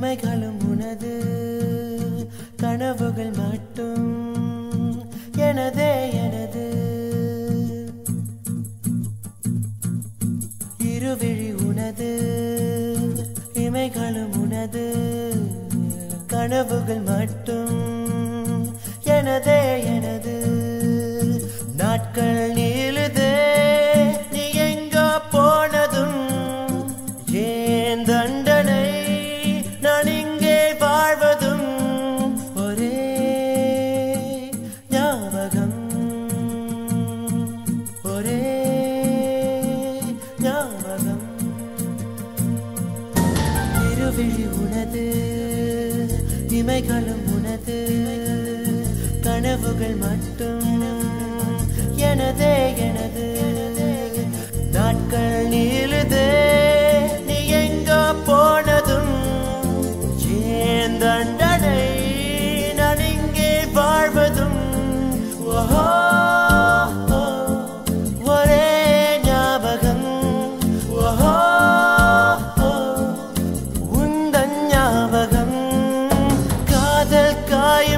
இமைகளும் உனது. கனவுகள் மட்டும் எனதே எனது. இருவிழி உனது. இமைகளும் உனது. கனவுகள் மட்டும் விழி உனது இமைகளும் உனது கனவுகள் மட்டும் எனதே எனது. நாட்கள் நீளுதே நீ எங்க போனதும் ஏந்தண்ட sky